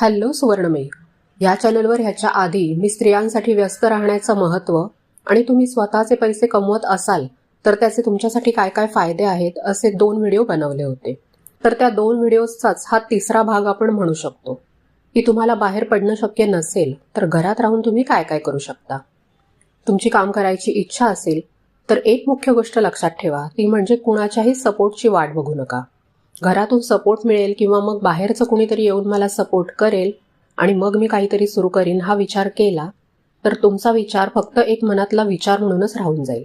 Hello सुवर्णमयी या चॅनलवर ह्याच्या आधी मी स्त्रियांसाठी व्यस्त राहण्याचं महत्त्व आणि तुम्ही स्वतःचे पैसे कमवत असाल तर त्याचे तुमच्यासाठी काय काय फायदे आहेत असे दोन व्हिडिओ बनवले होते. तर त्या दोन व्हिडिओचाच हा तिसरा भाग आपण म्हणू शकतो. की तुम्हाला बाहेर पडणं शक्य नसेल तर घरात राहून तुम्ही काय काय करू शकता? तुमची काम करायची इच्छा असेल तर एक मुख्य गोष्ट लक्षात ठेवा ती म्हणजे कुणाच्याही सपोर्टची वाट बघू नका. घरातून सपोर्ट मिळेल किंवा मग बाहेरचं कुणीतरी येऊन मला सपोर्ट करेल आणि मग मी काहीतरी सुरू करीन हा विचार केला तर तुमचा विचार फक्त एक मनातला विचार म्हणूनच राहून जाईल.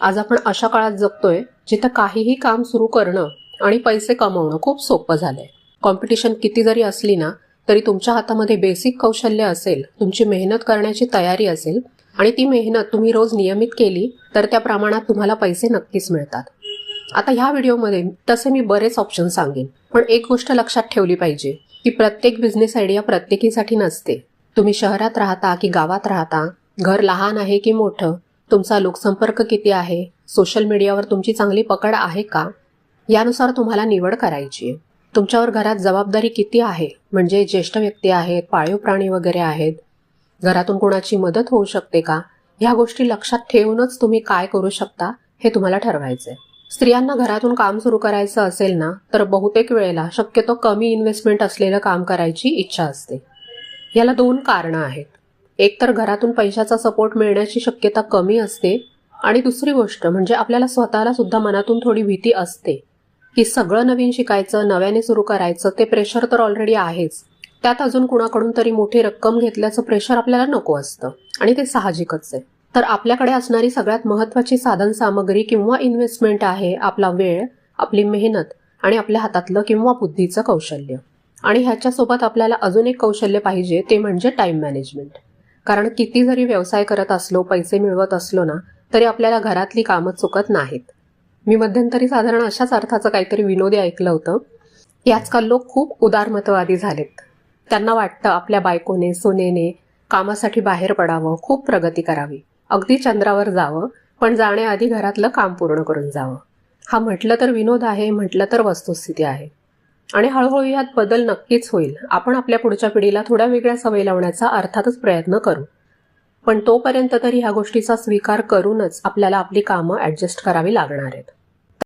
आज आपण अशा काळात जगतोय जिथं काहीही काम सुरू करणं आणि पैसे कमवणं खूप सोपं झालंय. कॉम्पिटिशन किती जरी असली ना तरी तुमच्या हातामध्ये बेसिक कौशल्य असेल तुमची मेहनत करण्याची तयारी असेल आणि ती मेहनत तुम्ही रोज नियमित केली तर त्या प्रमाणात तुम्हाला पैसे नक्कीच मिळतात. आता ह्या व्हिडिओमध्ये तसे मी बरेच ऑप्शन सांगेन. पण एक गोष्ट लक्षात ठेवली पाहिजे की प्रत्येक बिझनेस आयडिया प्रत्येकीसाठी नसते. तुम्ही शहरात राहता की गावात राहता घर लहान आहे की मोठं तुमचा लोकसंपर्क किती आहे सोशल मीडियावर तुमची चांगली पकड आहे का? यानुसार तुम्हाला निवड करायची आहे. तुमच्यावर घरात जबाबदारी किती आहे? म्हणजे ज्येष्ठ व्यक्ती आहेत पाळीव प्राणी वगैरे आहेत घरातून कोणाची मदत होऊ शकते का? ह्या गोष्टी लक्षात ठेवूनच तुम्ही काय करू शकता हे तुम्हाला ठरवायचं आहे स्त्रियांना घरातून काम सुरू करायचं असेल ना तर बहुतेक वेळेला शक्यतो कमी इन्व्हेस्टमेंट असलेलं काम करायची इच्छा असते. याला दोन कारणं आहेत. एक तर घरातून पैशाचा सपोर्ट मिळण्याची शक्यता कमी असते आणि दुसरी गोष्ट म्हणजे आपल्याला स्वतःला सुद्धा मनातून थोडी भीती असते की सगळं नवीन शिकायचं नव्याने सुरू करायचं ते प्रेशर तर ऑलरेडी आहेच. त्यात अजून कुणाकडून तरी मोठी रक्कम घेतल्याचं प्रेशर आपल्याला नको असतं आणि ते साहजिकच आहे. तर आपल्याकडे असणारी सगळ्यात महत्वाची साधन सामग्री किंवा इन्व्हेस्टमेंट आहे आपला वेळ आपली मेहनत आणि आपल्या हातातलं किंवा बुद्धीचं कौशल्य. आणि ह्याच्यासोबत आपल्याला अजून एक कौशल्य पाहिजे ते म्हणजे टाईम मॅनेजमेंट कारण किती जरी व्यवसाय करत असलो पैसे मिळवत असलो ना तरी आपल्याला घरातली कामं चुकत नाहीत. मी मध्यंतरी साधारण अशाच अर्थाचं काहीतरी विनोदी ऐकलं होतं. की आजकाल लोक खूप उदारमतवादी झालेत. त्यांना वाटतं आपल्या बायकोने सुनेने कामासाठी बाहेर पडावं खूप प्रगती करावी. अगदी चंद्रावर जावं पण जाण्याआधी घरातलं काम पूर्ण करून जावं. हा म्हटलं तर विनोद आहे म्हटलं तर वस्तुस्थिती आहे. आणि हळूहळू यात बदल नक्कीच होईल. आपण आपल्या पुढच्या पिढीला थोड्या वेगळ्या सवयी लावण्याचा अर्थातच प्रयत्न करू. पण तोपर्यंत तरी ह्या गोष्टीचा स्वीकार करूनच आपल्याला आपली कामं ॲडजस्ट करावी लागणार आहेत.